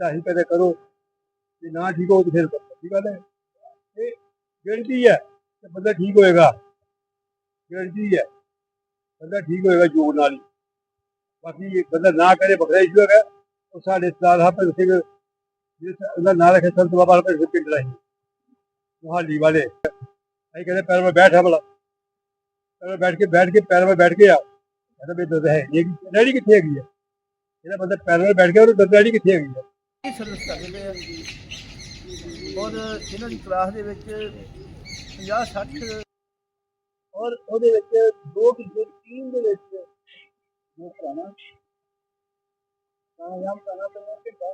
ਤਾਂ ਹੀ ਕਰੋ। ਜੇ ਨਾ ਠੀਕ ਹੋ ਤਾਂ ਫਿਰ ਕਰੋ, ਠੀਕ ਗੱਲ ਹੈ ਇਹ ਗਰੰਟੀ ਹੈ ਕਿ ਬੰਦਾ ਠੀਕ ਹੋਏਗਾ। ਗਰੰਟੀ ਹੈ, ਬੰਦਾ ਠੀਕ ਹੋਏਗਾ ਜੋੜ ਨਾਲ ਹੀ। ਬਾਕੀ ਬੰਦਾ ਨਾ ਕਰੇ ਬਖਰਾ ਇਸ਼ੂ ਹੈਗਾ। ਉਹ ਸਾਡੇ ਸਲਾਹ ਸਾਹਿਬ ਸਿੰਘ ਜਿਸ ਉਹਦਾ ਨਾਂ ਰੱਖਿਆ ਸੰਤ ਬਾਬਾ ਪਰ ਸਿੰਘ ਪਿੰਡ ਰਹੀ। ਮੁਹਾਲੀ ਵਾਲੇ। ਅਸੀਂ ਕਹਿੰਦੇ ਪੈਰ 'ਤੇ ਬੈਠਾ ਭਲਾ ਪੈਰ ਬੈਠ ਕੇ ਬੈਠ ਕੇ, ਪੈਰ 'ਤੇ ਬੈਠ ਕੇ ਆ। ਕਹਿੰਦਾ ਵੀ ਦੁੱਧ ਹੈ ਇਹ ਡੈਡੀ ਕਿੱਥੇ ਹੈਗੀ ਹੈ ਇਹਦਾ ਬੰਦਾ ਪੈਰ 'ਤੇ ਬੈਠ ਗਿਆ ਉਹ ਦੁੱਧ ਡੈਡੀ ਕਿੱਥੇ ਹੈਗੀ ਹੈ ਸਰਵਿਸ ਕਰਦੇ ਪਏ ਆ ਔਰ ਇਹਨਾਂ ਦੀ ਕਲਾਸ ਦੇ ਵਿੱਚ 50 60 ਔਰ ਉਹਦੇ ਵਿੱਚ ਦੋ ਕਿਲੋ ਟੀਮ ਦੇ ਵਿੱਚ ਜੋ ਕਰਾਣਾ ਤਾਂ ਯਾਮ ਕਰਨਾ ਪੈਣਾ ਕਿ ਤਾਂ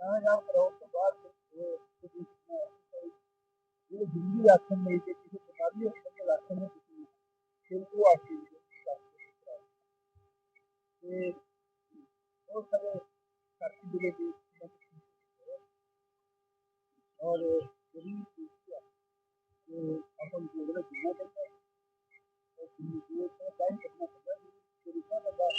ਤਾਂ ਯਾਮ ਕਰਾਉ ਤੋਂ ਬਾਅਦ ਇਹ ਜਿੰਦੀ ਆਖਣ ਨਹੀਂ ਕਿ ਕਿਸੇ ਪ੍ਰਕਾਰ ਦੀ ਹਸਪਤਾਲ ਆਖਣ ਨਹੀਂ। ਕਿਸੇ ਫਿਰ ਉਹ ਆਖੀ ਤੇ ਉਹ ਸਾਰੇ ਦੇ ਦੇ और यही जो अपन को बड़ा जुड़ना पड़ता है और जो टाइम कितना पड़ता है जो रुकना पड़ता है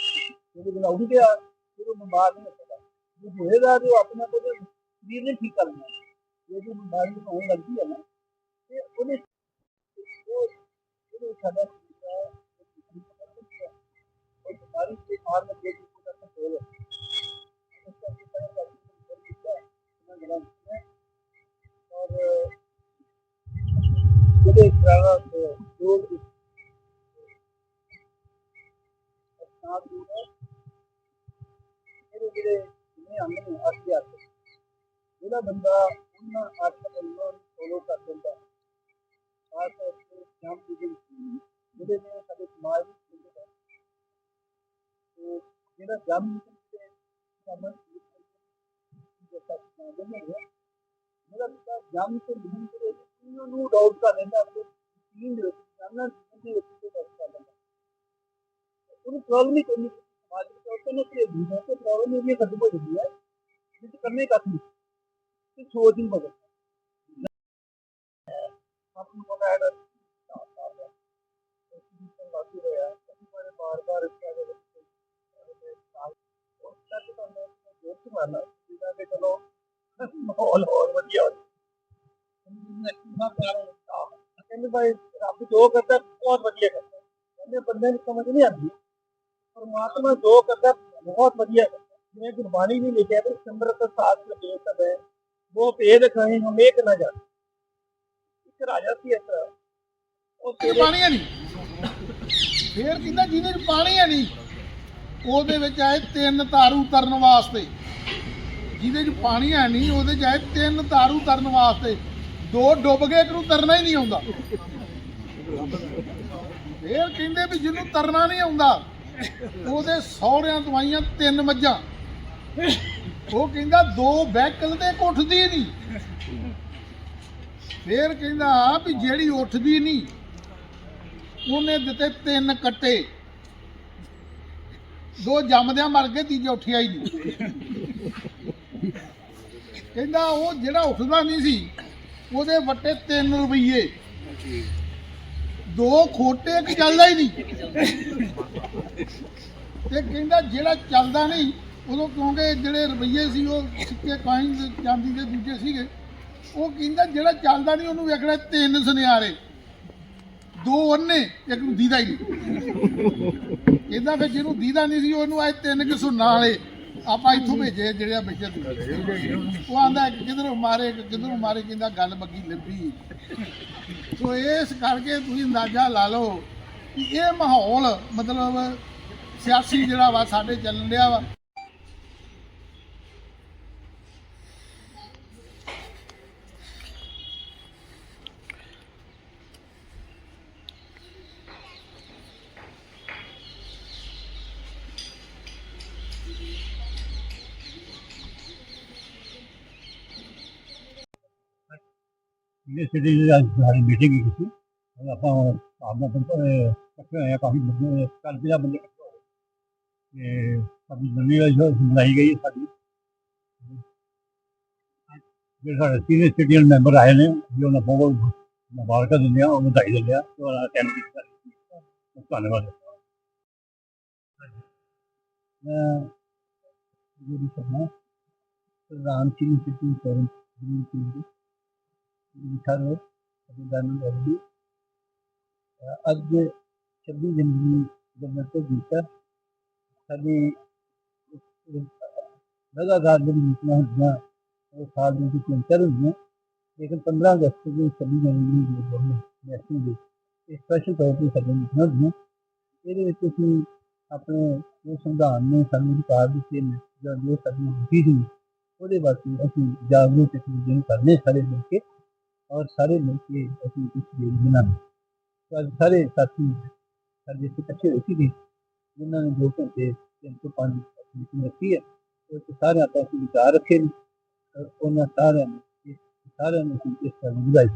जो बिना उठ गया फिर वो बीमार नहीं होता जो होएगा जो अपना को शरीर ने ठीक करना है ये जो बीमारी होने लगती है ना ये उन्हें जो सादा और बीमारी से बाहर में देख सकते हैं ਜਿਹੜੇ ਜਿਹੜੇ ਨੇ ਅੰਦਰ ਆਸੀ ਆਤੇ ਜਿਹੜਾ ਬੰਦਾ ਉਹਨਾਂ ਆਤਮਾ ਨੂੰ ਫੋਲੋ ਕਰ ਦਿੰਦਾ ਖਾਸ ਤੌਰ ਤੇ ਸ਼ਾਮ ਦੀ ਜਿਹੜੀ ਜਿਹੜੇ ਨੇ ਸਾਡੇ ਸਮਾਜ ਵਿੱਚ ਹੁੰਦੇ ਨੇ ਤੇ ਜਿਹੜਾ ਜਮ ਤੇ ਸਮਝ ਜਿਹਾ ਕਿ ਨੇ ਮੇਰਾ ਪਿਤਾ ਜੰਮ ਤੋਂ ਨਹੀਂ ਕਰੇ ਇਹਨਾਂ ਨੂੰ ਡਾਊਟ ਕਰ ਲੈਂਦਾ ਆਪਣੇ ਟੀਮ ਦੇ ਵਿੱਚ ਜਾਨਣਾ ਦੀ ਵਿੱਚ ਤੇ ਡਾਊਟ ਕਰ ਲੈਂਦਾ ਉਹਨੂੰ ਪ੍ਰੋਬਲਮ ਹੀ ਕੋਈ ਨਹੀਂ ਸਮਾਜ ਵਿੱਚ ਉਹ ਕਹਿੰਦੇ ਕਿ ਦੂਜਾ ਤੇ ਪ੍ਰੋਬਲਮ ਇਹ ਵੀ ਖਤਮ ਹੋ ਜਾਂਦੀ ਹੈ ਜਿਸ ਕਰਨੇ ਕੱਖ ਨਹੀਂ ਤੇ ਸੋਚ ਨਹੀਂ ਬਦਲ ਆਪ ਨੂੰ ਪਤਾ ਹੈ ਬਾਰ ਬਾਰ ਇਸ ਦੇ ਵਿੱਚ ਉਹ ਕਹਿੰਦੇ ਭਾਈ ਰੱਬ ਜੋ ਕਰਦਾ ਬਹੁਤ ਵਧੀਆ ਕਰਦਾ ਕਹਿੰਦੇ ਬੰਦੇ ਨੂੰ ਸਮਝ ਨਹੀਂ ਆਉਂਦੀ। ਪਰਮਾਤਮਾ ਜੋ ਕਰਦਾ ਬਹੁਤ ਵਧੀਆ ਕਰਦਾ ਜਿਵੇਂ ਗੁਰਬਾਣੀ ਵੀ ਲਿਖਿਆ ਹੈ ਸਿਮਰਤ ਸਾਥ ਲਗੇ ਸਭ ਹੈ। ਉਹ ਭੇਦ ਕਹੀਂ ਹਮ ਇੱਕ ਨਾ ਜਾਣ। ਇੱਕ ਰਾਜਾ ਸੀ ਇਸ ਉਹ ਪਾਣੀ ਨਹੀਂ। ਫੇਰ ਕਹਿੰਦਾ ਜਿਹਦੇ ਚ ਪਾਣੀ ਹੈ ਨਹੀਂ ਉਹਦੇ ਵਿੱਚ ਆਏ ਤਿੰਨ ਤਾਰੂ ਤਰਨ ਵਾਸਤੇ। ਜਿਹਦੇ ਚ ਪਾਣੀ ਹੈ ਨਹੀਂ ਉਹਦੇ ਚ ਆਏ ਤਿੰਨ ਤਾਰੂ ਤਰਨ ਵਾਸਤੇ। ਦੋ ਡੁੱਬ ਗਏ, ਇੱਕ ਨੂੰ ਤਰਨਾ ਹੀ ਨਹੀਂ ਆਉਂਦਾ। ਫੇਰ ਕਹਿੰਦੇ ਵੀ ਜਿਹਨੂੰ ਤਰਨਾ ਨਹੀਂ ਆਉਂਦਾ, ਉਹਦੇ ਸਹੁਰਿਆਂ ਤੋਂ ਤਿੰਨ ਮੱਝਾਂ। ਉਹ ਕਹਿੰਦਾ ਦੋ ਬੈਕਲ ਤੇ ਇੱਕ ਉੱਠਦੀ ਨਹੀਂ। ਫੇਰ ਕਹਿੰਦਾ ਵੀ ਜਿਹੜੀ ਉੱਠਦੀ ਨਹੀਂ, ਉਹਨੇ ਦਿੱਤੇ ਤਿੰਨ ਕੱਟੇ। ਦੋ ਜੰਮਦਿਆਂ ਮਰ ਗਏ, ਤੀਜਾ ਉੱਠਿਆ ਹੀ ਨਹੀਂ। ਕਹਿੰਦਾ ਉਹ ਜਿਹੜਾ ਉੱਠਦਾ ਨਹੀਂ ਸੀ ਉਹਦੇ ਵੱਟੇ 3 ਰੁਪਏ ਦੋ ਖੋਟੇ ਇੱਕ ਚੱਲਦਾ ਹੀ ਨਹੀਂ। ਤੇ ਕਹਿੰਦਾ ਜਿਹੜਾ ਚੱਲਦਾ ਨਹੀਂ ਉਦੋਂ ਕਿਉਂਕਿ ਜਿਹੜੇ ਰੁਪਈਏ ਸੀ ਉਹ ਸਿੱਕੇ ਕਾਇਨ ਚਾਂਦੀ ਦੇ ਦੂਜੇ ਸੀਗੇ। ਉਹ ਕਹਿੰਦਾ ਜਿਹੜਾ ਚੱਲਦਾ ਨਹੀਂ ਉਹਨੂੰ ਵੇਖਣਾ ਤਿੰਨ ਸੁਨਿਆਰੇ। ਦੋ ਅੰਨੇ ਇੱਕ ਨੂੰ ਦੀਦਾ ਹੀ ਨਹੀਂ। ਕਹਿੰਦਾ ਫਿਰ ਜਿਹਨੂੰ ਦੀਦਾ ਨਹੀਂ ਸੀ ਉਹਨੂੰ ਆਏ ਤਿੰਨ ਕਿ ਸੁਣਨਾ ਵਾਲੇ ਆਪਾਂ ਇੱਥੋਂ ਭੇਜੇ ਜਿਹੜੇ ਆ ਬੈਠੇ ਸੀ। ਉਹ ਆਂਦਾ ਕਿਧਰੋਂ ਮਾਰੇ ਕਿਧਰੋਂ ਮਾਰੇ, ਕਹਿੰਦਾ ਗੱਲ ਬੱਗੀ ਲੱਭੀ ਸੋ ਇਸ ਕਰਕੇ ਤੁਸੀਂ ਅੰਦਾਜ਼ਾ ਲਾ ਲਓ ਕਿ ਇਹ ਮਾਹੌਲ ਮਤਲਬ ਸਿਆਸੀ ਜਿਹੜਾ ਵਾ ਸਾਡੇ ਚੱਲਣ ਰਿਹਾ ਵਾ ਯੂਨੀਵਰਸਿਟੀ ਦੀ ਅੱਜ ਸਾਡੀ ਮੀਟਿੰਗ ਹੀ ਕੀਤੀ। ਉਹ ਆਪਾਂ ਆਪਣਾ ਬੰਦੇ ਇਕੱਠੇ ਹੋਏ ਆ, ਕਾਫੀ ਬੰਦੇ ਕੱਲ ਜਿਹੜਾ ਬੰਦੇ ਇਕੱਠੇ ਹੋਏ ਤੇ ਸਾਡੀ ਨਵੀਂ ਜੋ ਬਣਾਈ ਗਈ ਸਾਡੀ। ਜਿਹੜੇ ਸਾਡੇ ਸੀਨੀਅਰ ਸਿਟੀਜ਼ਨ ਮੈਂਬਰ ਆਏ ਨੇ ਜੀ ਉਹਨਾਂ ਬਹੁਤ ਮੁਬਾਰਕਾਂ ਦਿੰਦੇ ਆ ਉਹ ਵਧਾਈ ਦਿੰਦੇ ਆ, ਤੇ ਅਟੈਂਡ ਕੀਤਾ ਧੰਨਵਾਦ ਜਿਹੜੀ ਕਰਨਾ ਪ੍ਰਧਾਨ ਸਿੰਘ ਸਿੱਧੂ ਫੋਰਮ ਗ੍ਰੀਨ ਸਿੰਘ ਵਿਖਾਰ ਰੋਡ ਅਬਦਾਨ ਰੈਲੀ ਅੱਜ 26 ਜਨਵਰੀ ਦਾ ਮਤਲਬ ਦਿੱਤਾ ਸਾਡੀ ਲਗਾਤਾਰ ਜਿਹੜੀ ਮੀਟਿੰਗਾਂ ਹੁੰਦੀਆਂ ਉਹ ਸਾਲ ਦੇ ਵਿੱਚ ਤਿੰਨ ਚਾਰ ਹੁੰਦੀਆਂ ਲੇਕਿਨ 15 ਅਗਸਤ ਨੂੰ 26 ਜਨਵਰੀ ਨੂੰ ਗਵਰਨਮੈਂਟ ਨੈਸ਼ਨਲ ਡੇ ਇਹ ਸਪੈਸ਼ਲ ਤੌਰ ਤੇ ਸਾਡੀਆਂ ਮੀਟਿੰਗਾਂ ਹੁੰਦੀਆਂ ਇਹਦੇ ਵਿੱਚ ਅਸੀਂ ਆਪਣੇ ਜੋ ਸੰਵਿਧਾਨ ਨੇ ਸਾਨੂੰ ਅਧਿਕਾਰ ਦਿੱਤੇ ਨੇ ਜਾਂ ਜੋ ਸਾਡੀਆਂ ਡਿਊਟੀ ਸੀ ਉਹਦੇ ਵਾਸਤੇ ਅਸੀਂ ਜਾਗਰੂਕ ਇੱਕ ਦੂਜੇ ਨੂੰ ਕਰਨੇ ਸਾਰੇ ਮਿਲ ਕੇ ਔਰ ਸਾਰੇ ਮਿਲ ਕੇ ਅਸੀਂ ਇਸ ਦੇ ਬਣਾਉਣਾ ਤਾਂ ਸਾਰੇ ਸਾਥੀ, ਸਾਡੇ ਇੱਥੇ ਇਕੱਠੇ ਹੋਏ ਸੀਗੇ, ਜਿਨ੍ਹਾਂ ਨੇ ਦੋ ਘੰਟੇ, ਤਿੰਨ ਤੋਂ ਪੰਜ ਮੀਟਿੰਗ ਰੱਖੀ ਹੈ, ਉਹ 'ਚ ਸਾਰਿਆਂ ਆਪਾਂ ਅਸੀਂ ਵਿਚਾਰ ਰੱਖੇ ਨੇ, ਔਰ ਉਹਨਾਂ ਸਾਰਿਆਂ ਨੂੰ ਸਾਰਿਆਂ ਨੂੰ ਅਸੀਂ ਇਸ ਤਰ੍ਹਾਂ ਵਧਾਈ